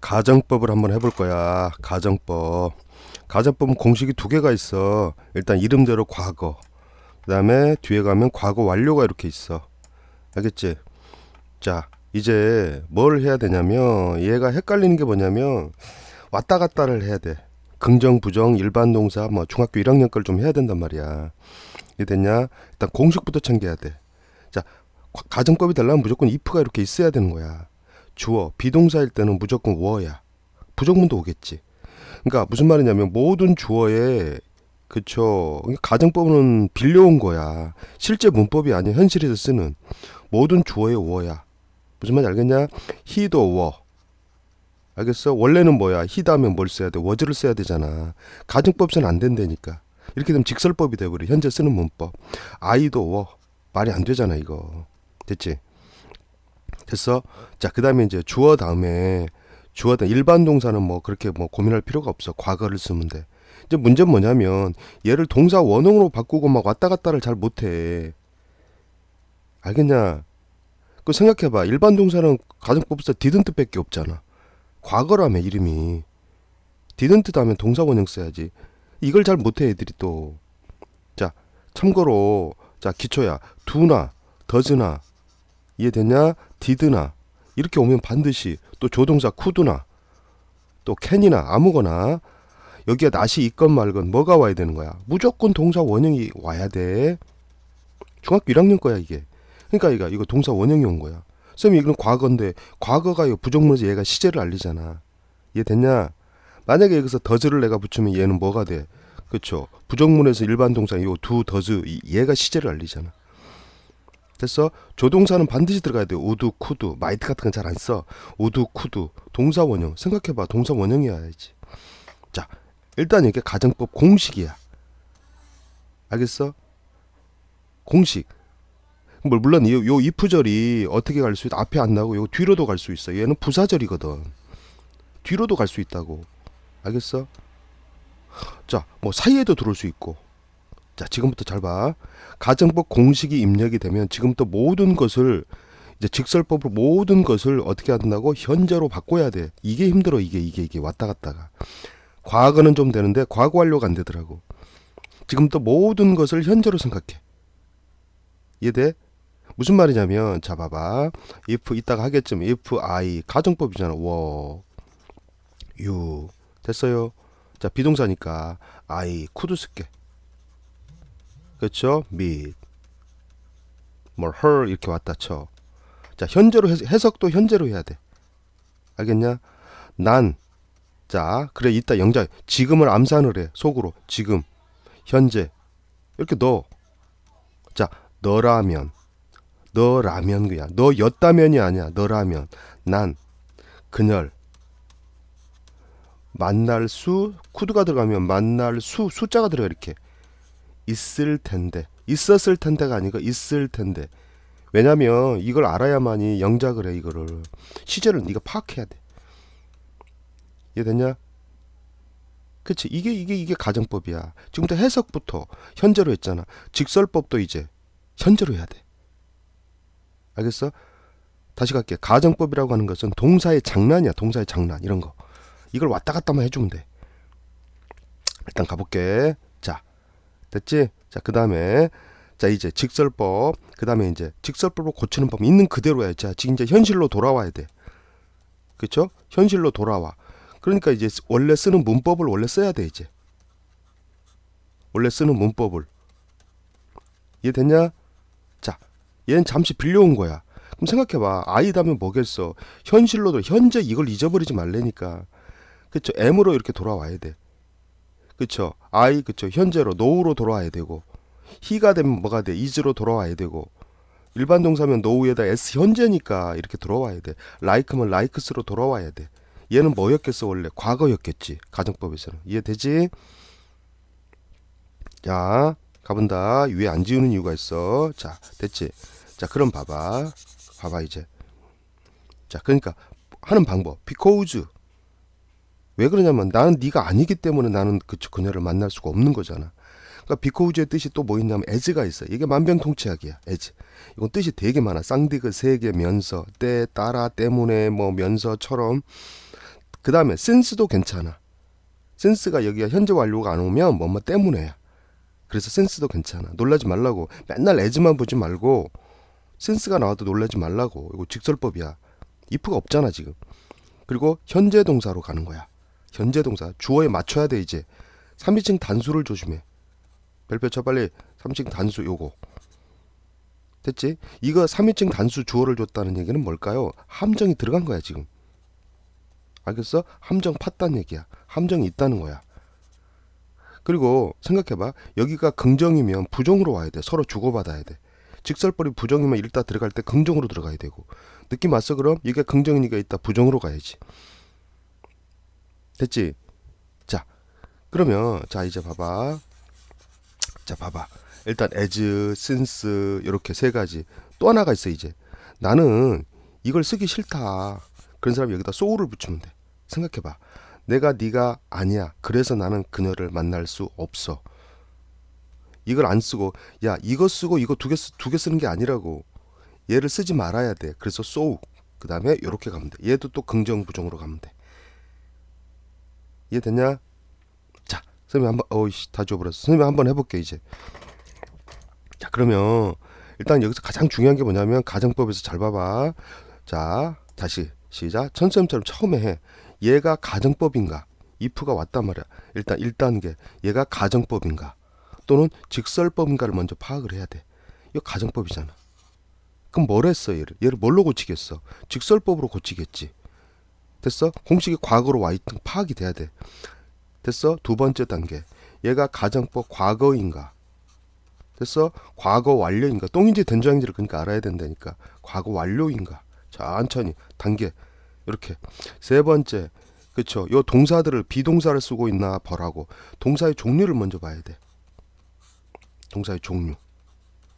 가정법을 한번 해볼 거야. 가정법. 가정법은 공식이 두 개가 있어. 일단 이름대로 과거. 그 다음에 뒤에 가면 과거 완료가 이렇게 있어. 알겠지? 자, 이제 뭘 해야 되냐면 얘가 헷갈리는 게 뭐냐면 왔다 갔다를 해야 돼. 긍정, 부정, 일반 동사 뭐 중학교 1학년 걸 좀 해야 된단 말이야. 이게 됐냐? 일단 공식부터 챙겨야 돼. 자, 과- 가정법이 되려면 무조건 if가 이렇게 있어야 되는 거야. 주어 비동사일 때는 무조건 워야. 부정문도 오겠지. 그러니까 무슨 말이냐면 모든 주어에 그쵸 가정법은 빌려온 거야. 실제 문법이 아니야 현실에서 쓰는 모든 주어의 워야. 무슨 말인지 알겠냐? 히도 워 알겠어? 원래는 뭐야? 히다 하면 뭘 써야 돼? 워즈를 써야 되잖아. 가정법서는 안 된다니까. 이렇게 되면 직설법이 돼버려. 현재 쓰는 문법. 아이도 워 말이 안 되잖아 이거. 됐지 됐어? 자, 그 다음에 이제 주어 다음에 주어 다 일반 동사는 뭐 그렇게 뭐 고민할 필요가 없어. 과거를 쓰면 돼. 이제 문제는 뭐냐면 얘를 동사 원형으로 바꾸고 막 왔다 갔다를 잘 못해. 알겠냐? 그 생각해봐. 일반 동사는 가정법에서 didn't밖에 없잖아. 과거라며 이름이. didn't 다음에 동사 원형 써야지. 이걸 잘 못해 애들이 또. 자, 참고로 자 기초야. do나 does나 이해됐냐? did나 이렇게 오면 반드시 또 조동사 could나 또 can이나 아무거나 여기에 not이 있건 말건 뭐가 와야 되는 거야? 무조건 동사 원형이 와야 돼. 중학교 1학년 거야 이게. 그러니까 이거 이거 동사 원형이 온 거야. 쌤이 이건 과거인데 과거가 이 부정문에서 얘가 시제를 알리잖아. 이해됐냐? 만약에 여기서 더즈를 내가 붙이면 얘는 뭐가 돼? 그쵸? 부정문에서 일반 동사 요두 더즈 이- 얘가 시제를 알리잖아. 됐어? 조동사는 반드시 들어가야 돼. 우드, 쿠드, 마이트 같은 건 잘 안 써. 우드, 쿠드, 동사 원형. 생각해봐. 동사 원형이어야지. 자, 일단 이게 가정법 공식이야. 알겠어? 공식. 뭐 물론 이- 요 이프절이 어떻게 갈 수 있다. 앞에 안 나고 요 뒤로도 갈 수 있어. 얘는 부사절이거든. 뒤로도 갈 수 있다고. 알겠어? 자, 뭐 사이에도 들어올 수 있고. 자, 지금부터 잘 봐. 가정법 공식이 입력이 되면 지금부터 모든 것을 이제 직설법으로 모든 것을 어떻게 한다고 현재로 바꿔야 돼. 이게 힘들어. 이게 이게 이게 왔다 갔다가. 과거는 좀 되는데 과거 완료가 안 되더라고. 지금부터 모든 것을 현재로 생각해. 이해돼? 무슨 말이냐면 자 봐봐. if 이따가 하겠지만 if I 가정법이잖아. 워 you 됐어요. 자 비동사니까 I could 쓸게. 그렇죠? meet 뭐 her 이렇게 왔다 쳐. 자 현재로 해석, 해석 도 현재로 해야 돼. 알겠냐? 난 자, 그래 이따 영장 지금을 암산을 해. 속으로 지금 현재 이렇게 넣어. 자, 너라면 너라면 그야. 너였다면이 아니야. 너라면 난 그녀를 만날 수 쿠드가 들어가면 만날 수 숫자가 들어가 이렇게 있을 텐데 있었을 텐데가 아니고 있을 텐데. 왜냐면 이걸 알아야만이 영작을 해 이거를. 시제를 네가 파악해야 돼. 이해됐냐? 그치? 이게 이게 이게 가정법이야. 지금부터 해석부터. 현재로 했잖아. 직설법도 이제 현재로 해야 돼. 알겠어? 다시 갈게. 가정법이라고 하는 것은 동사의 장난이야. 동사의 장난. 이런 거. 이걸 왔다 갔다만 해주면 돼. 일단 가볼게. 자 됐지? 자, 그 다음에, 자, 이제 직설법, 그 다음에 이제 직설법으로 고치는 법 있는 그대로야. 자, 지금 이제 현실로 돌아와야 돼. 그쵸? 현실로 돌아와. 그러니까 이제 쓰- 원래 쓰는 문법을 원래 써야 돼, 이제. 원래 쓰는 문법을. 이해됐냐? 자, 얘는 잠시 빌려온 거야. 그럼 생각해봐. 아이다면 뭐겠어? 현실로도, 현재 이걸 잊어버리지 말래니까. 그쵸? M으로 이렇게 돌아와야 돼. 그쵸? I 그쵸? 현재로 노우로 돌아와야 되고 he가 되면 뭐가 돼? is로 돌아와야 되고 일반 동사면 노우에다 s 현재니까 이렇게 돌아와야 돼. like면 likes로 돌아와야 돼. 얘는 뭐였겠어 원래? 과거였겠지. 가정법에서는 이해되지? 자 가본다. 위에 안 지우는 이유가 있어. 자 됐지? 자 그럼 봐봐. 봐봐 이제. 자 그러니까 하는 방법. because 왜 그러냐면 나는 네가 아니기 때문에 나는 그 그녀를 만날 수가 없는 거잖아. 그러니까 비코우즈의 뜻이 또 뭐 있냐면 as가 있어. 이게 만병통치약이야. as. 이건 뜻이 되게 많아. 쌍디그 세개 면서 때 따라 때문에 뭐 면서처럼 그 다음에 since도 괜찮아. since가 여기가 현재 완료가 안 오면 뭐 뭐 때문에야. 그래서 since도 괜찮아. 놀라지 말라고. 맨날 as만 보지 말고 since가 나와도 놀라지 말라고. 이거 직설법이야. if가 없잖아 지금. 그리고 현재 동사로 가는 거야. 현재 동사 주어에 맞춰야 돼 이제. 3인칭 단수를 조심해. 별표 쳐 빨리 3인칭 단수 요거. 됐지? 이거 3인칭 단수 주어를 줬다는 얘기는 뭘까요? 함정이 들어간 거야 지금. 알겠어? 함정 팠단 얘기야. 함정이 있다는 거야. 그리고 생각해봐. 여기가 긍정이면 부정으로 와야 돼. 서로 주고받아야 돼. 직설법이 부정이면 일단 들어갈 때 긍정으로 들어가야 되고. 느낌 왔어 그럼? 이게 긍정이니까 이따 부정으로 가야지. 됐지? 자, 그러면 자 이제 봐봐. 자 봐봐. 일단 as, since 이렇게 세 가지. 또 하나가 있어 이제. 나는 이걸 쓰기 싫다. 그런 사람 여기다 so를 붙이면 돼. 생각해봐. 내가 네가 아니야. 그래서 나는 그녀를 만날 수 없어. 이걸 안 쓰고 야 이거 쓰고 이거 두 개 두 개 쓰는 게 아니라고. 얘를 쓰지 말아야 돼. 그래서 so 그 다음에 이렇게 가면 돼. 얘도 또 긍정 부정으로 가면 돼. 이해됐냐? 자, 선생님 한번 어이씨 다 줘버렸어. 선생님 한번 해볼게 이제. 자 그러면 일단 여기서 가장 중요한 게 뭐냐면 가정법에서 잘 봐봐. 자 다시 시작. 천쌤처럼 처음에 해. 얘가 가정법인가? if가 왔단 말이야. 일단 1단계 얘가 가정법인가? 또는 직설법인가를 먼저 파악을 해야 돼. 이거 가정법이잖아. 그럼 뭘 했어 얘를? 얘를 뭘로 고치겠어? 직설법으로 고치겠지. 됐어? 공식이 과거로 와 있던 파악이 돼야 돼. 됐어? 두 번째 단계. 얘가 가정법 과거인가? 됐어? 과거 완료인가? 똥인지 된장인지를 그러니까 알아야 된다니까. 과거 완료인가? 천천히 단계 이렇게 세 번째 그쵸 요 동사들을 비동사를 쓰고 있나 보라고 동사의 종류를 먼저 봐야 돼 동사의 종류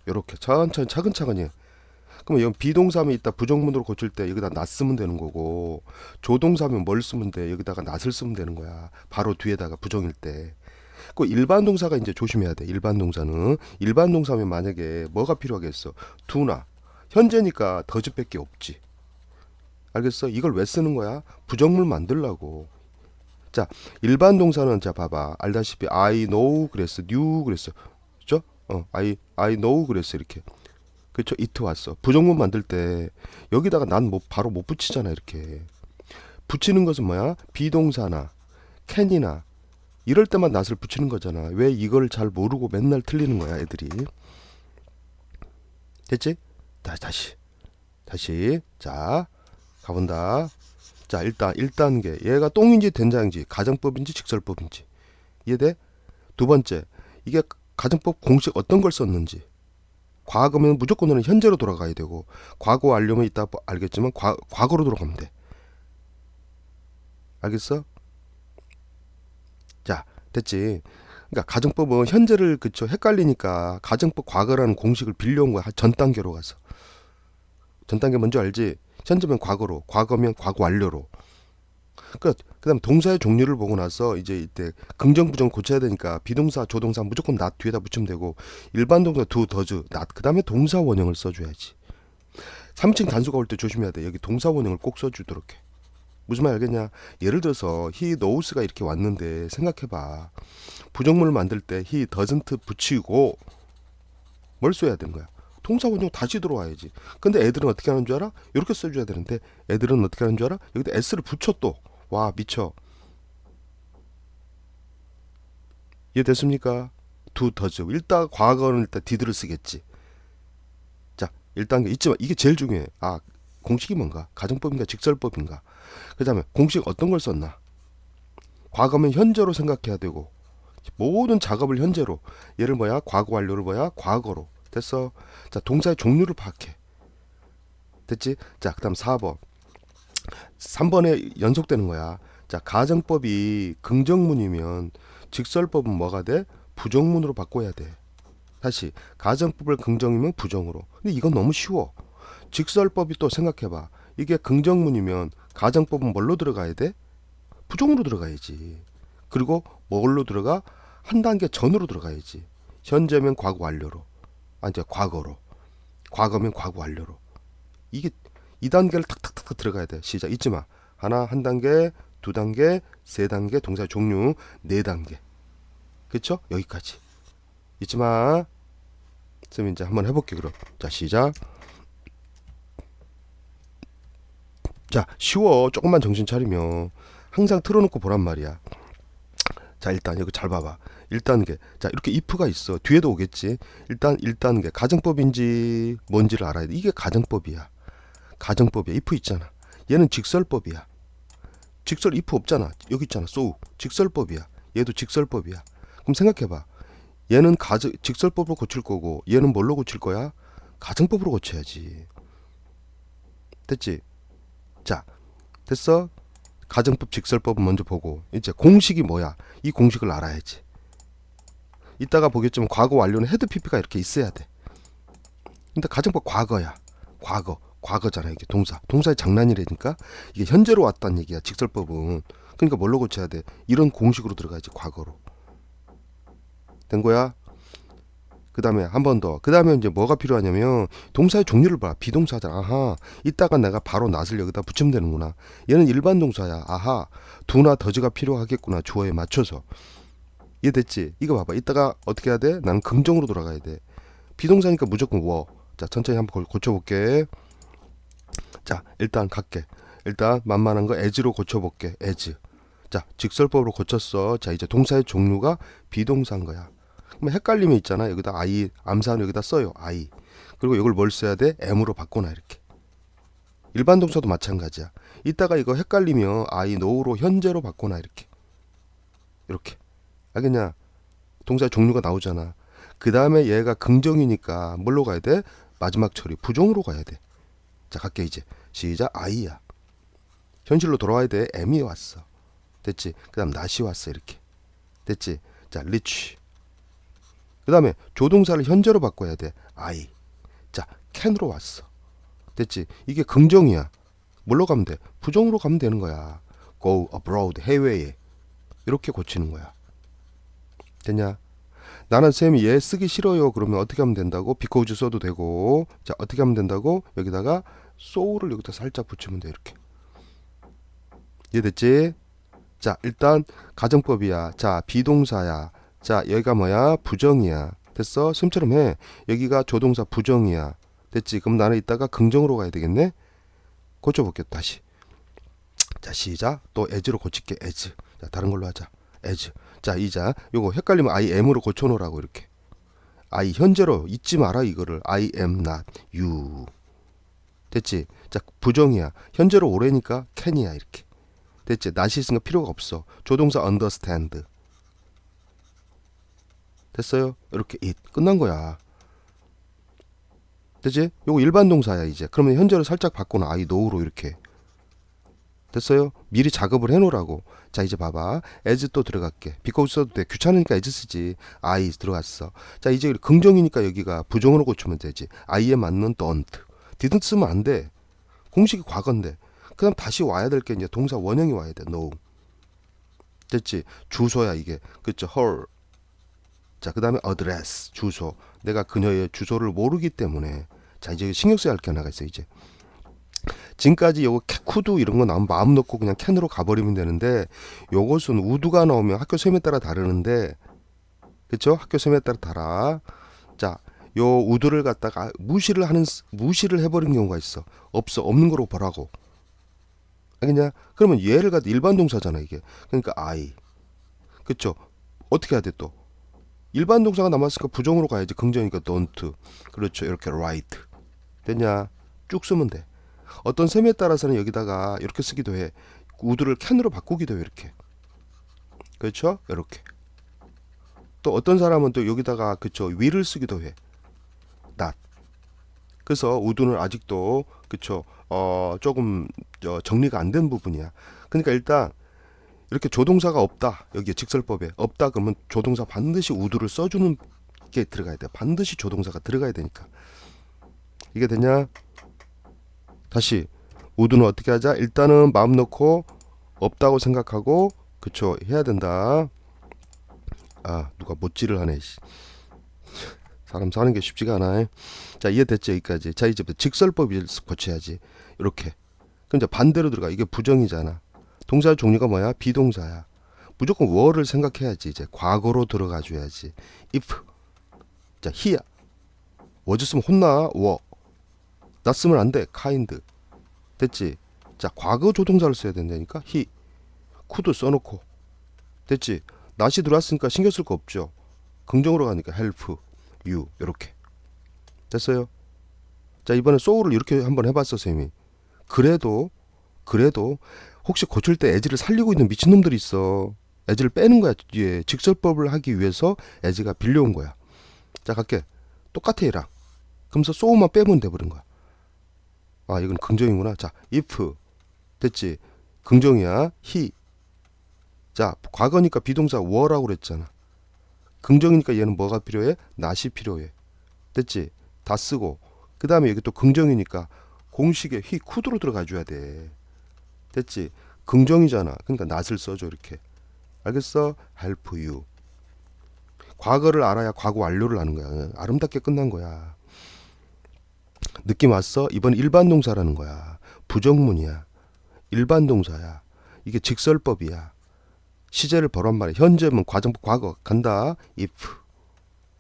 요렇게 천천히 차근차근히 그러면 여기 비동사면 이따 부정문으로 고칠 때 여기다 낫 쓰면 되는 거고 조동사면 뭘 쓰면 돼 여기다가 낫을 쓰면 되는 거야 바로 뒤에다가 부정일 때 그 일반 동사가 이제 조심해야 돼 일반 동사는 일반 동사면 만약에 뭐가 필요하겠어 두나 현재니까 더즈밖에 없지 알겠어? 이걸 왜 쓰는 거야? 부정물 만들라고. 자, 일반 동사는 자 봐봐. 알다시피 I know 그랬어. knew 그랬어. 그죠? 어, I I know 그랬어. 이렇게. 그렇죠? it 왔어. 부정문 만들 때 여기다가 난 뭐 바로 못 붙이잖아, 이렇게. 붙이는 것은 뭐야? 비동사나 can이나 이럴 때만 낫을 붙이는 거잖아. 왜 이걸 잘 모르고 맨날 틀리는 거야, 애들이. 됐지? 다시 다시. 다시. 자, 가본다. 자, 일단 1단계. 얘가 똥인지 된장인지 가정법인지 직설법인지. 이해돼? 두 번째. 이게 가정법 공식 어떤 걸 썼는지. 과거면 무조건은 현재로 돌아가야 되고 과거 완료면 이따 뭐 알겠지만 과, 과거로 돌아가면 돼. 알겠어? 자, 됐지. 그러니까 가정법은 현재를 그쵸 헷갈리니까 가정법 과거라는 공식을 빌려온 거야. 전 단계로 가서. 전 단계 뭔지 알지? 현재면 과거로, 과거면 과거 완료로. 그 그다음 동사의 종류를 보고 나서 이제 이때 긍정 부정 고쳐야 되니까 비동사, 조동사 무조건 not 뒤에다 붙이면 되고 일반 동사 do, does, not. 그다음에 동사 원형을 써줘야지. 3층 단수가 올 때 조심해야 돼. 여기 동사 원형을 꼭 써주도록 해. 무슨 말 알겠냐? 예를 들어서 he knows가 이렇게 왔는데 생각해봐. 부정문을 만들 때 he doesn't 붙이고 뭘 써야 되는 거야? 동사 원형 다시 들어와야지. 근데 애들은 어떻게 하는 줄 알아? 이렇게 써줘야 되는데 애들은 어떻게 하는 줄 알아? 여기다 s를 붙여 또. 와 미쳐. 이해됐습니까? do, does. 일단 과거는 일단 did를 쓰겠지. 자, 1단계 있지만 이게 제일 중요해. 아, 공식이 뭔가? 가정법인가 직설법인가? 그 다음에 공식 어떤 걸 썼나? 과거면 현재로 생각해야 되고 모든 작업을 현재로. 얘를 뭐야? 과거 완료를 뭐야? 과거로. 됐어. 자, 동사의 종류를 파악해. 됐지? 자, 그 다음 4번. 3번에 연속되는 거야. 자, 가정법이 긍정문이면 직설법은 뭐가 돼? 부정문으로 바꿔야 돼. 다시 가정법을 긍정이면 부정으로. 근데 이건 너무 쉬워. 직설법이 또 생각해봐. 이게 긍정문이면 가정법은 뭘로 들어가야 돼? 부정으로 들어가야지. 그리고 뭘로 들어가? 한 단계 전으로 들어가야지. 현재면 과거 완료로. 아 이제 과거로. 과거면 과거 완료로. 이게 이 단계를 탁탁탁 들어가야 돼. 시작 잊지 마. 하나 한 단계, 두 단계, 세 단계, 동사 종류 네 단계. 그쵸? 여기까지. 잊지 마. 쌤 이제 한번 해볼게 그럼. 자 시작. 자 쉬워. 조금만 정신 차리면 항상 틀어놓고 보란 말이야. 자 일단 여기 잘 봐봐. 1단계. 자 이렇게 if가 있어. 뒤에도 오겠지. 일단 1단계. 가정법인지 뭔지를 알아야 돼. 이게 가정법이야. 가정법이야. if 있잖아. 얘는 직설법이야. 직설 if 없잖아. 여기 있잖아. so 직설법이야. 얘도 직설법이야. 그럼 생각해봐. 얘는 가정 직설법으로 고칠 거고 얘는 뭘로 고칠 거야? 가정법으로 고쳐야지. 됐지? 자, 됐어? 가정법 직설법은 먼저 보고 이제 공식이 뭐야? 이 공식을 알아야지. 이따가 보겠지만 과거 완료는 헤드 PP가 이렇게 있어야 돼. 근데 가정법 과거야. 과거. 과거잖아 이게 동사. 동사의 장난이라니까. 이게 현재로 왔다는 얘기야. 직설법은. 그러니까 뭘로 고쳐야 돼? 이런 공식으로 들어가야지 과거로. 된 거야? 그 다음에 한 번 더. 그 다음에 이제 뭐가 필요하냐면 동사의 종류를 봐. 비동사잖아. 아하. 이따가 내가 바로 낫을 여기다 붙이면 되는구나. 얘는 일반 동사야. 아하. 두나 더즈가 필요하겠구나. 주어에 맞춰서. 이해됐지? 이거 봐봐. 이따가 어떻게 해야 돼? 나는 긍정으로 돌아가야 돼. 비동사니까 무조건 워. 자, 천천히 한번 고- 고쳐볼게. 자, 일단 갈게. 일단 만만한 거 as로 고쳐볼게. as. 자, 직설법으로 고쳤어. 자, 이제 동사의 종류가 비동사인 거야. 그럼 헷갈리면 있잖아. 여기다 I, 암사는 여기다 써요. I. 그리고 이걸 뭘 써야 돼? M으로 바꿔놔 이렇게. 일반 동사도 마찬가지야. 이따가 이거 헷갈리면 I, no로 현재로 바꿔놔 이렇게. 이렇게. 알겠냐? 동사 종류가 나오잖아. 그 다음에 얘가 긍정이니까 뭘로 가야 돼? 마지막 처리 부정으로 가야 돼. 자, 갈게 이제. 시작. I야. 현실로 돌아와야 돼. M이 왔어. 됐지? 그 다음 not이 왔어 이렇게. 됐지? 자, reach. 그 다음에 조동사를 현재로 바꿔야 돼. I. 자, can으로 왔어. 됐지? 이게 긍정이야. 뭘로 가면 돼? 부정으로 가면 되는 거야. go abroad. 해외에. 이렇게 고치는 거야. 됐냐? 나는 쌤이 얘 쓰기 싫어요. 그러면 어떻게 하면 된다고? because 써도 되고. 자, 어떻게 하면 된다고? 여기다가 so를 여기다 살짝 붙이면 돼. 이렇게. 이해됐지? 자, 일단 가정법이야. 자, 비동사야. 자, 여기가 뭐야? 부정이야. 됐어? 쌤처럼 해. 여기가 조동사 부정이야. 됐지? 그럼 나는 이따가 긍정으로 가야 되겠네? 고쳐볼게, 다시. 자, 시작. 또 as로 고칠게, as. 자, 다른 걸로 하자. as. 자, 이자. 요거 헷갈리면 I am으로 고쳐놓으라고, 이렇게. I 현재로 잊지 마라, 이거를. I am not you. 됐지? 자, 부정이야. 현재로 오래니까 can이야, 이렇게. 됐지? not이 있으니까 필요가 없어. 조동사 understand. 됐어요? 이렇게 it 끝난 거야. 됐지? 요거 일반 동사야 이제. 그러면 현재를 살짝 바꾸나 I know로 이렇게. 됐어요? 미리 작업을 해놓으라고. 자 이제 봐봐. as 또 들어갈게. because 써도 돼. 귀찮으니까 as 쓰지. I 들어갔어. 자 이제 긍정이니까 여기가 부정으로 고치면 되지. I에 맞는 don't. Didn't 쓰면 안 돼. 공식이 과거인데. 그다음 다시 와야 될 게 이제 동사 원형이 와야 돼. no. 됐지? 주소야 이게. 그쵸? her. 자, 그 다음에 address, 주소. 내가 그녀의 주소를 모르기 때문에. 자, 이제 신경 써야 할 게 하나가 있어, 이제. 지금까지 요거 캐쿠드 이런 거 나오면 마음 놓고 그냥 캔으로 가버리면 되는데 요것은 우드가 나오면 학교 셈에 따라 다르는데 그쵸? 학교 셈에 따라 달아. 자, 요 우드를 갖다가 무시를 하는 무시를 해버린 경우가 있어. 없어 없는 거로 보라고. 알겠냐? 그러면 얘를 갖다 일반 동사잖아 이게. 그러니까 I. 그쵸? 어떻게 해야 돼 또? 일반 동사가 남았으니까 부정으로 가야지 긍정이니까 don't 그렇죠 이렇게 write 됐냐 쭉 쓰면 돼 어떤 셈에 따라서는 여기다가 이렇게 쓰기도 해 우드를 can으로 바꾸기도 해 이렇게 그렇죠 이렇게 또 어떤 사람은 또 여기다가 그쵸 will을 쓰기도 해 not 그래서 우드는 아직도 그쵸 어 조금 저 정리가 안 된 부분이야 그러니까 일단 이렇게 조동사가 없다. 여기에 직설법에 없다 그러면 조동사 반드시 우드를 써주는 게 들어가야 돼. 반드시 조동사가 들어가야 되니까. 이게 되냐? 다시 우드는 어떻게 하자? 일단은 마음 놓고 없다고 생각하고 그쵸 해야 된다. 아 누가 못질을 하네. 씨. 사람 사는 게 쉽지가 않아. 자 이해됐죠 여기까지. 자 이제부터 직설법을 고쳐야지. 이렇게. 그럼 이제 반대로 들어가. 이게 부정이잖아. 동사 종류가 뭐야? 비동사야. 무조건 were 생각해야지 이제 과거로 들어가 줘야지. if 자 he야. was 쓰면 혼나. were 나 쓰면 안 돼. kind 됐지? 자 과거 조동사를 써야 된다니까. he could 써놓고 됐지? 낫이 들어왔으니까 신경 쓸 거 없죠. 긍정으로 가니까 help you 이렇게 됐어요. 자 이번에 soul을 이렇게 한번 해봤어 쌤이. 그래도 그래도 혹시 고칠 때 에지를 살리고 있는 미친놈들이 있어. 에지를 빼는 거야 뒤에 직설법을 하기 위해서 에지가 빌려온 거야. 자 갈게. 똑같아 얘랑. 그러면서 soul만 빼면 돼버린 거야. 아 이건 긍정이구나. 자 if 됐지. 긍정이야. he 자 과거니까 비동사 were라고 그랬잖아. 긍정이니까 얘는 뭐가 필요해? not이 필요해. 됐지? 다 쓰고 그 다음에 여기 또 긍정이니까 공식에 휘 쿠드로 들어가 줘야 돼. 됐지? 긍정이잖아. 그러니까 not을 써줘 이렇게. 알겠어? help you. 과거를 알아야 과거 완료를 아는 거야. 아름답게 끝난 거야. 느낌 왔어? 이번 일반 동사라는 거야. 부정문이야. 일반 동사야. 이게 직설법이야. 시제를 벌한 말이야. 현재면 과정법 과거 간다. if.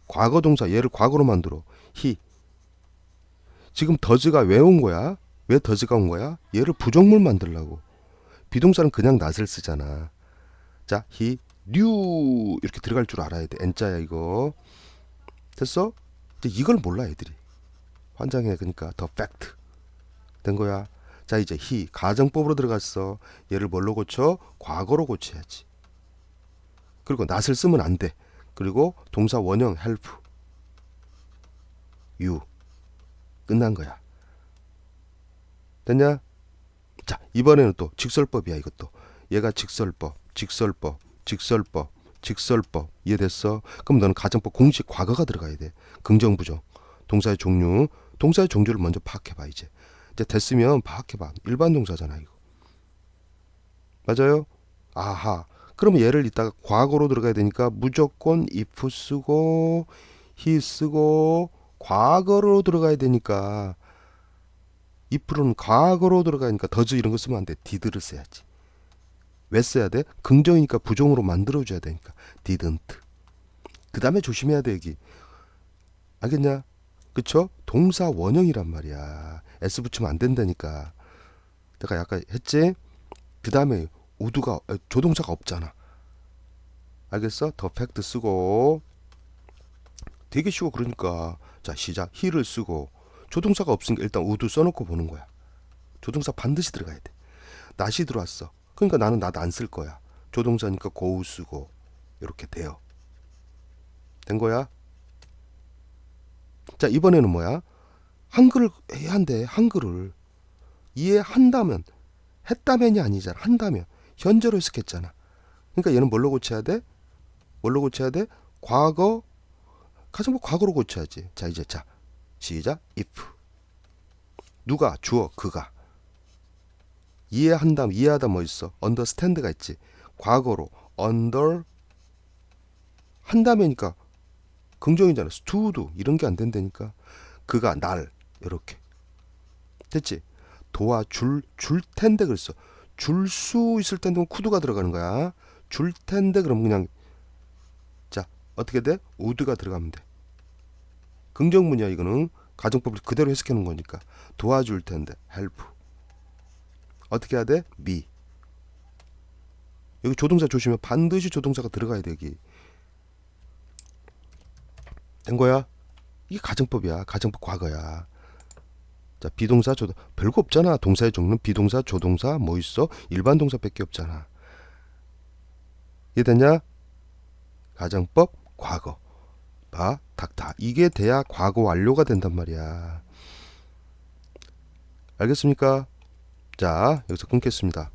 과거 동사 얘를 과거로 만들어. he. 지금 더즈가 왜 온 거야? 왜 더즈가 온 거야? 얘를 부정물 만들라고. 비동사는 그냥 낫을 쓰잖아. 자, he knew 이렇게 들어갈 줄 알아야 돼. n자야 이거. 됐어? 이제 이걸 몰라 애들이. 환장해 그러니까 더 fact 된 거야. 자 이제 he 가정법으로 들어갔어. 얘를 뭘로 고쳐? 과거로 고쳐야지. 그리고 낫을 쓰면 안 돼. 그리고 동사 원형 help you 끝난 거야. 됐냐? 자 이번에는 또 직설법이야 이것도. 얘가 직설법, 직설법, 직설법, 직설법 이해됐어? 그럼 너는 가정법 공식 과거가 들어가야 돼. 긍정 부정. 동사의 종류, 동사의 종류를 먼저 파악해봐 이제. 이제 됐으면 파악해봐. 일반 동사잖아 이거. 맞아요? 아하. 그러면 얘를 이따가 과거로 들어가야 되니까 무조건 if 쓰고 he 쓰고 과거로 들어가야 되니까 if는 과거로 들어가니까 더즈 이런 거 쓰면 안 돼. did를 써야지. 왜 써야 돼? 긍정이니까 부정으로 만들어줘야 되니까 didn't. 그 다음에 조심해야 돼 여기. 알겠냐? 그쵸? 동사 원형이란 말이야. s 붙이면 안 된다니까. 내가 약간 했지? 그 다음에 우드가 아, 조동사가 없잖아. 알겠어? 더 팩트 쓰고 되게 쉬워 그러니까 자 시작 he를 쓰고 조동사가 없으니까 일단 우드 써놓고 보는 거야. 조동사 반드시 들어가야 돼. 낫이 들어왔어. 그러니까 나는 낫 안 쓸 거야. 조동사니까 고우 쓰고 이렇게 돼요. 된 거야? 자 이번에는 뭐야? 한글을 해야 한대 한글을 이해한다면 했다면이 아니잖아 한다면 현재로 해석했잖아 그러니까 얘는 뭘로 고쳐야 돼? 뭘로 고쳐야 돼? 과거 가정법 과거로 고쳐야지 자 이제 자 시작 if 누가 주어 그가 이해한다면 이해하다 뭐 있어 understand가 있지 과거로 under 한다면이니까 긍정이잖아. stood 이런 게 안 된다니까. 그가 날 이렇게 됐지. 도와줄 줄 텐데 그랬어. 줄 수 있을 텐데 쿠드가 들어가는 거야. 줄 텐데 그럼 그냥 자 어떻게 돼? 우드가 들어가면 돼. 긍정문이야 이거는 가정법을 그대로 해석해 놓은 거니까 도와줄 텐데 help 어떻게 해야 돼? me 여기 조동사 조심해 반드시 조동사가 들어가야 돼 여기 된 거야? 이게 가정법이야. 가정법 과거야. 자, 비동사, 조동 별거 없잖아. 동사의 종류는 비동사, 조동사 뭐 있어? 일반 동사밖에 없잖아. 이해됐냐? 가정법 과거. 봐, 닥다. 이게 돼야 과거 완료가 된단 말이야. 알겠습니까? 자, 여기서 끊겠습니다.